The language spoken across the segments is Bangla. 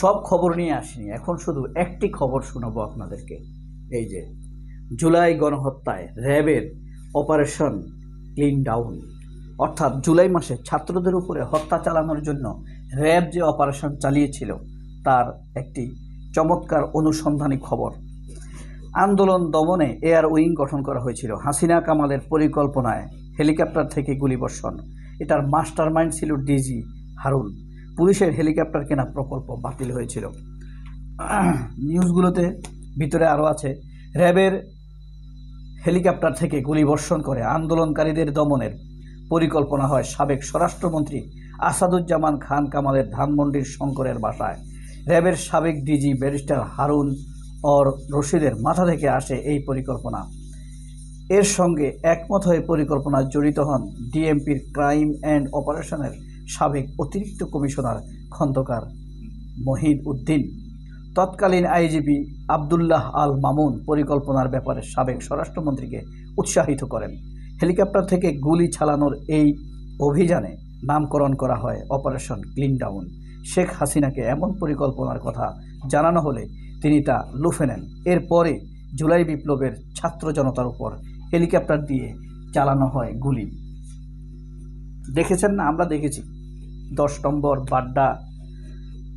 সব খবর নিয়ে আসিনি। এখন শুধু একটি খবর শোনাবো আপনাদেরকে। এই যে, জুলাই গণহত্যায় র্যাবের অপারেশন ক্লিন ডাউন। অর্থাৎ জুলাই মাসে ছাত্রদের উপরে হত্যা চালানোর জন্য র্যাব যে অপারেশন চালিয়েছিল, তার একটি চমৎকার অনুসন্ধানী খবর। আন্দোলন দমনে এয়ার উইং গঠন করা হয়েছিল। হাসিনা কামালের পরিকল্পনায় হেলিকপ্টার থেকে গুলিবর্ষণ। এটার মাস্টার মাইন্ড ছিল ডিজি হারুন। পুলিশের হেলিকপ্টার কেনা প্রকল্প বাতিল হয়েছিল। নিউজগুলোতে ভিতরে আরও আছে, র্যাবের হেলিকপ্টার থেকে গুলিবর্ষণ করে আন্দোলনকারীদের দমনের পরিকল্পনা হয় সাবেক স্বরাষ্ট্রমন্ত্রী আসাদুজ্জামান খান কামালের ধানমন্ডির শঙ্করের বাসায়। র্যাবের সাবেক ডিজি ব্যারিস্টার হারুন অর রশিদের মাথা থেকে আসে এই পরিকল্পনা। এর সঙ্গে একমত হয়ে পরিকল্পনা জড়িত হন ডিএমপির ক্রাইম অ্যান্ড অপারেশনের সাবেক অতিরিক্ত কমিশনার খন্দকার মহিদ উদ্দিন। তৎকালীন আইজিপি আবদুল্লাহ আল মামুন পরিকল্পনার ব্যাপারে সাবেক স্বরাষ্ট্রমন্ত্রীকে উৎসাহিত করেন। হেলিকপ্টার থেকে গুলি চালানোর এই অভিযানে নামকরণ করা হয় অপারেশন ক্লিন ডাউন। শেখ হাসিনাকে এমন পরিকল্পনার কথা জানানো হলে তিনি তা লুফে নেন। এরপরে জুলাই বিপ্লবের ছাত্র জনতার উপর হেলিকপ্টার দিয়ে চালানো হয় গুলি। দেখেছেন না? আমরা দেখেছি। দশ নম্বর বাড্ডা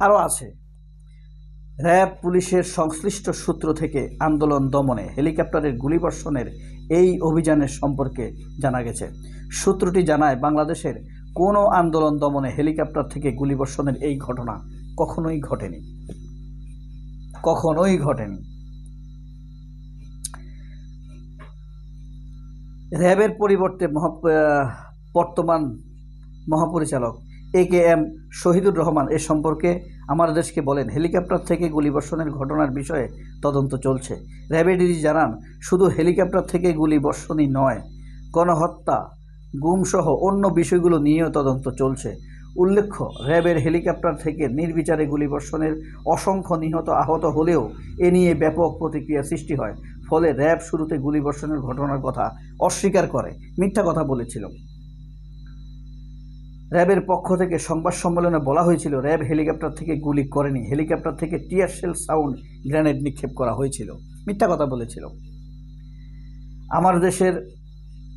আরও আছে। র্যাব পুলিশের সংশ্লিষ্ট সূত্র থেকে আন্দোলন দমনে হেলিকপ্টারের গুলিবর্ষণের এই অভিযানের সম্পর্কে জানা গেছে। সূত্রটি জানায়, বাংলাদেশের কোনো আন্দোলন দমনে হেলিকপ্টার থেকে গুলিবর্ষণের এই ঘটনা কখনোই ঘটেনি। কখনোই ঘটেনি। র্যাবের পরিবর্তে বর্তমান মহাপরিচালক A K M Shahidur Rahman এ সম্পর্কে আমার দেশকে বলেন, হেলিকপ্টার থেকে গুলিবর্ষণের ঘটনার বিষয়ে তদন্ত চলছে। র্যাবের ডিজি জানান, শুধু হেলিকপ্টার থেকে গুলিবর্ষণই নয়, গণহত্যা, গুমসহ অন্য বিষয়গুলো নিয়েও তদন্ত চলছে। উল্লেখ্য, র্যাবের হেলিকপ্টার থেকে নির্বিচারে গুলিবর্ষণের অসংখ্য নিহত আহত হলেও এ নিয়ে ব্যাপক প্রতিক্রিয়া সৃষ্টি হয়। ফলে র্যাব শুরুতে গুলিবর্ষণের ঘটনার কথা অস্বীকার করে, মিথ্যা কথা বলেছিল। র্যাবের পক্ষ থেকে সংবাদ সম্মেলনে বলা হয়েছিল, র্যাব হেলিকপ্টার থেকে গুলি করেনি। হেলিকপ্টার থেকে টিয়ার শেল সাউন্ড গ্রেনেড নিক্ষেপ করা হয়েছিল। মিথ্যা কথা বলেছিল। আমার দেশের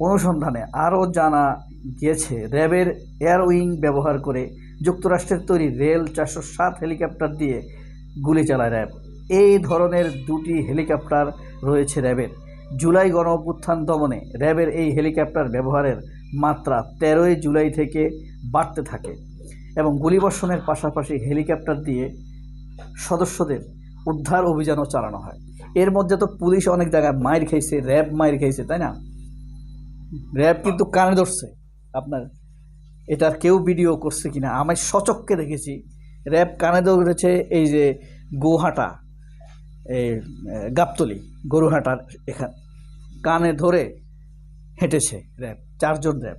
অনুসন্ধানে আরও জানা গিয়েছে, র্যাবের এয়ার উইং ব্যবহার করে যুক্তরাষ্ট্রের তৈরি রেল চারশো সাত হেলিকপ্টার দিয়ে গুলি চালায় র্যাব। এই ধরনের দুটি হেলিকপ্টার রয়েছে র্যাবের। জুলাই গণ অভ্যুত্থান দমনে র্যাবের এই হেলিকপ্টার ব্যবহারের মাত্রা তেরোই জুলাই থেকে বাড়তে থাকে এবং গুলিবর্ষণের পাশাপাশি হেলিকপ্টার দিয়ে সদস্যদের উদ্ধার অভিযানও চালানো হয়। এর মধ্যে তো পুলিশ অনেক জায়গায় মায়ের খেয়েছে, র্যাব মায়ের খেয়েছে, তাই না? র্যাব কিন্তু কানে ধরছে আপনার, এটার কেউ ভিডিও করছে কিনা? আমি সচককে দেখেছি, র্যাব কানে ধরেছে এই যে গোহাটা গাবতলি, গরুহাটার এখান, কানে ধরে হেঁটেছে র্যাব, চারজন র্যাব।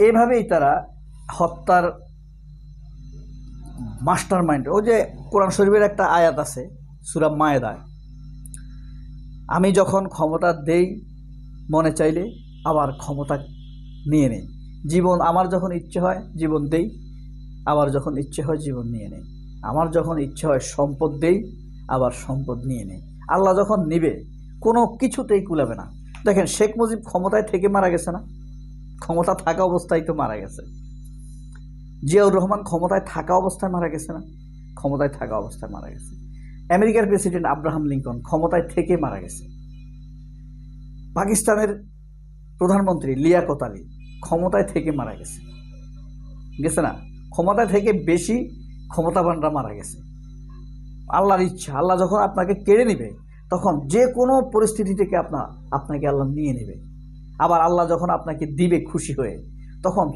এইভাবেই তারা হত্যার মাস্টার মাইন্ড ও যে কোরআন শরীফের একটা আয়াত আছে সুরাম মায়েদায় আমি যখন ক্ষমতা দেই, মনে চাইলে আবার ক্ষমতা নিয়ে নেই। জীবন আমার যখন ইচ্ছে হয়, জীবন দেই। আবার যখন ইচ্ছে হয়, জীবন নিয়ে নেই। আমার যখন ইচ্ছে হয়, সম্পদ দেই, আবার সম্পদ নিয়ে নেই। আল্লাহ যখন নিবে, কোনো কিছুতেই কুলাবে না। দেখেন, শেখ মুজিব ক্ষমতায় থেকে মারা গেছে না? ক্ষমতা থাকা অবস্থায় তো মারা গেছে। জিয়াউর রহমান ক্ষমতায় থাকা অবস্থায় মারা গেছে না? ক্ষমতায় থাকা অবস্থায় মারা গেছে। আমেরিকার প্রেসিডেন্ট আব্রাহাম লিঙ্কন ক্ষমতায় থেকে মারা গেছে। পাকিস্তানের প্রধানমন্ত্রী লিয়াকত আলী ক্ষমতায় থেকে মারা গেছে। গেছে না? ক্ষমতায় থেকে বেশি ক্ষমতাবানরা মারা গেছে। আল্লাহর ইচ্ছা, আল্লাহ যখন আপনাকে কেড়ে নেবে, তখন যে কোনো পরিস্থিতি থেকে আপনার আপনাকে আল্লাহ নিয়ে নেবে। আবার আল্লাহ যখন আপনাকে দিবে খুশি হয়ে, তখন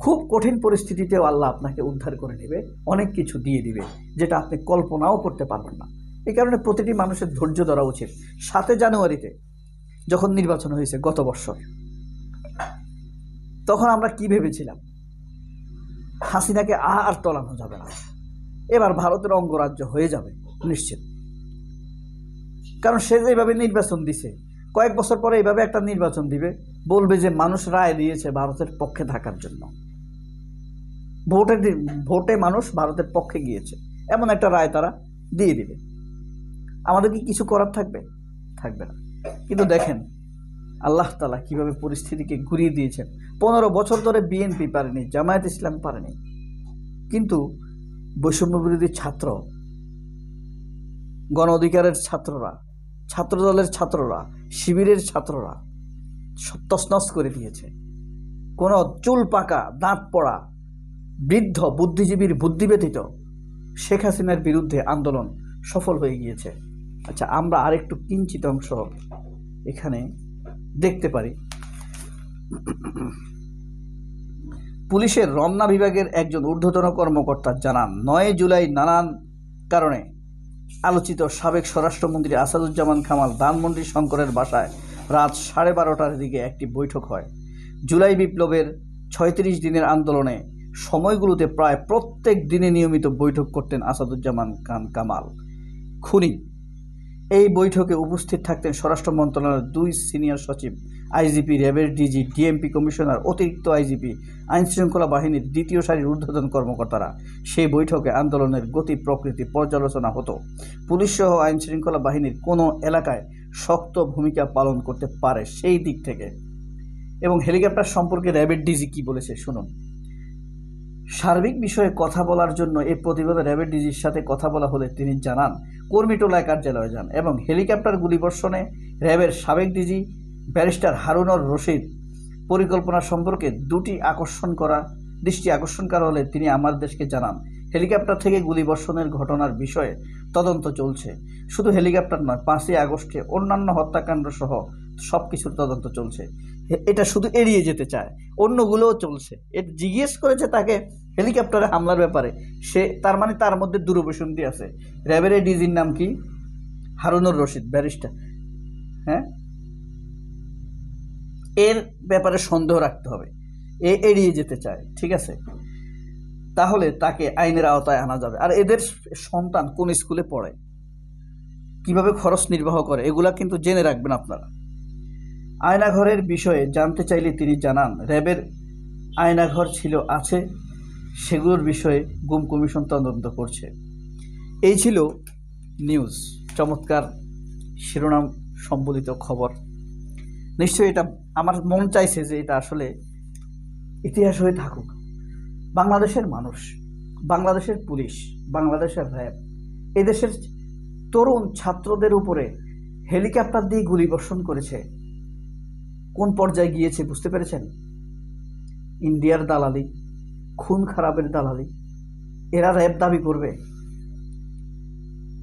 খুব কঠিন পরিস্থিতিতেও আল্লাহ আপনাকে উদ্ধার করে নেবে, অনেক কিছু দিয়ে দিবে, যেটা আপনি কল্পনাও করতে পারবেন না। এই কারণে প্রতিটি মানুষের ধৈর্য ধরা উচিত। সাতই জানুয়ারিতে যখন নির্বাচন হয়েছে গত বছর, তখন আমরা কি ভেবেছিলাম? হাসিনাকে আর তলানো যাবে না। এবার ভারতের অঙ্গরাজ্য হয়ে যাবে, নিশ্চিত। কারণ সে যেভাবে নির্বাচন দিছে কয়েক বছর পরে এইভাবে একটা নির্বাচন দিবে, বলবে যে মানুষ রায় দিয়েছে ভারতের পক্ষে থাকার জন্য। ভোটে দি- ভোটে মানুষ ভারতের পক্ষে গিয়েছে, এমন একটা রায় তারা দিয়ে দিবে। আমাদের কি কিছু করার থাকবে? থাকবে না। কিন্তু দেখেন, আল্লাহ তালা কীভাবে পরিস্থিতিকে ঘুরিয়ে দিয়েছেন। পনেরো বছর ধরে বিএনপি পারেনি, জামায়াত ইসলাম পারেনি। কিন্তু বৈষম্য বিরোধী ছাত্র, গণ অধিকারের ছাত্ররা ছাত্রদলের ছাত্ররা, শিবিরের ছাত্ররা সব তছনছ করে দিয়েছে। কোনো চুল পাকা, দাঁত পড়া, বৃদ্ধ, বুদ্ধিজীবীর বুদ্ধি ব্যতীত শেখ হাসিনার বিরুদ্ধে আন্দোলন সফল হয়ে গিয়েছে। আচ্ছা আমরা আরেকটু কিঞ্চিত অংশ এখানে দেখতে পারি। পুলিশের রমনা বিভাগের একজন ঊর্ধ্বতন কর্মকর্তা জানান, নয় জুলাই নানান কারণে আলোচিত সাবেক স্বরাষ্ট্রমন্ত্রী আসাদুজ্জামান খামাল ধানমন্ত্রী শঙ্করের বাসায় রাত সাড়ে বারোটার দিকে একটি বৈঠক হয়। জুলাই বিপ্লবের ছয়ত্রিশ দিনের আন্দোলনে সময়গুলোতে প্রায় প্রত্যেক দিনে নিয়মিত বৈঠক করতেন আসাদুজ্জামান খান কামাল। খুনি এই বৈঠকে উপস্থিত থাকতেন স্বরাষ্ট্র মন্ত্রণালয়ের দুই সিনিয়র সচিব, আইজিপি র্যাবের ডিজি, ডিএমপি কমিশনার, অতিরিক্ত আইজিপি, আইনশৃঙ্খলা বাহিনীর দ্বিতীয় সারির ঊর্ধ্বতন কর্মকর্তারা। সেই বৈঠকে আন্দোলনের গতি, প্রকৃতি পর্যালোচনা হতো। পুলিশ সহ আইনশৃঙ্খলা বাহিনীর কোনো এলাকায় শক্ত ভূমিকা পালন করতে পারে সেই দিক থেকে। এবং হেলিকপ্টার সম্পর্কে র্যাবের ডিজি কি বলেছে, শুনুন। সার্বিক বিষয়ে কথা বলার জন্য এই প্রতিবেদন র্যাবের ডিজির সাথে কথা বলা হলে তিনি জানান কর্মীটোলায় কার্যালয়ে যান এবং হেলিকপ্টার গুলিবর্ষণে র্যাবের সাবেক ডিজি ব্যারিস্টার হারুনর রশিদ পরিকল্পনা সম্পর্কে দুটি আকর্ষণ করা, দৃষ্টি আকর্ষণ করা হলে তিনি আমার দেশকে জানান, হেলিকপ্টার থেকে গুলিবর্ষণের ঘটনার বিষয়ে তদন্ত চলছে। শুধু হেলিকপ্টার নয়, পাঁচই আগস্টে অন্যান্য হত্যাকাণ্ড সহ সব কিছুর তদন্ত চলছে। এটা শুধু এড়িয়ে যেতে চায়। অন্যগুলোও চলছে। এটা জিজ্ঞেস করেছে তাকে হেলিকপ্টারে হামলার ব্যাপারে। সে তার মানে তার মধ্যে দূরভিসন্ধি আছে। র্যাবের ডিজির নাম কি? হারুনুর রশিদ, ব্যারিস্টার। হ্যাঁ? এর ব্যাপারে সন্দেহ রাখতে হবে। এ এড়িয়ে যেতে চায়, ঠিক আছে? তাহলে তাকে আইনের আওতায় আনা যাবে। আর এদের সন্তান কোন স্কুলে পড়ে? কীভাবে খরচ নির্বাহ করে? এগুলা কিন্তু জেনে রাখবেন আপনারা। আয়নাঘরের বিষয়ে জানতে চাইলে তিনি জানান, র্যাবের আয়নাঘর ছিল, আছে। সেগুলোর বিষয়ে গুম কমিশন তদন্ত করছে। এই ছিল নিউজ। চমৎকার শিরোনাম সম্বলিত খবর। নিশ্চয়ই এটা আমার মন চাইছে যে এটা আসলে ইতিহাস হয়ে থাকুক। বাংলাদেশের মানুষ, বাংলাদেশের পুলিশ, বাংলাদেশের র্যাব, এদেশের তরুণ ছাত্রদের উপরে হেলিকপ্টার দিয়ে গুলিবর্ষণ করেছে। কোন পর্যায়ে গিয়েছে, বুঝতে পেরেছেন? ইন্ডিয়ার দালালি, খুন খারাপের দালালি, এরা র্যাব দাবি করবে।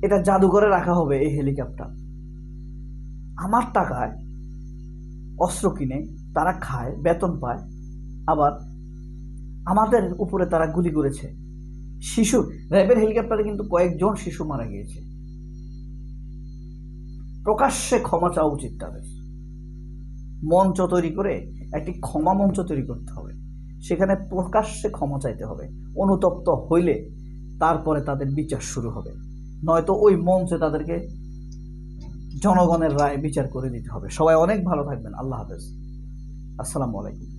এটা জাদুঘরে রাখা হবে এই হেলিকপ্টার। আমার টাকায় অস্ত্র কিনে তারা খায়, বেতন পায়, আবার আমাদের উপরে তারা গুলি করেছে। শিশু, র্যাবের হেলিকপ্টারে কিন্তু কয়েকজন শিশু মারা গিয়েছে। প্রকাশ্যে ক্ষমা চাওয়া উচিত তাদের। মঞ্চ তৈরি করে একটি ক্ষমা মঞ্চ তৈরি করতে হবে। সেখানে প্রকাশ্যে ক্ষমা চাইতে হবে। অনুতপ্ত হইলে তারপরে তাদের বিচার শুরু হবে। নয়তো ওই মঞ্চে তাদেরকে জনগণের রায় বিচার করে দিতে হবে। সবাই অনেক ভালো থাকবেন। আল্লাহ হাফেজ। আসসালামু আলাইকুম।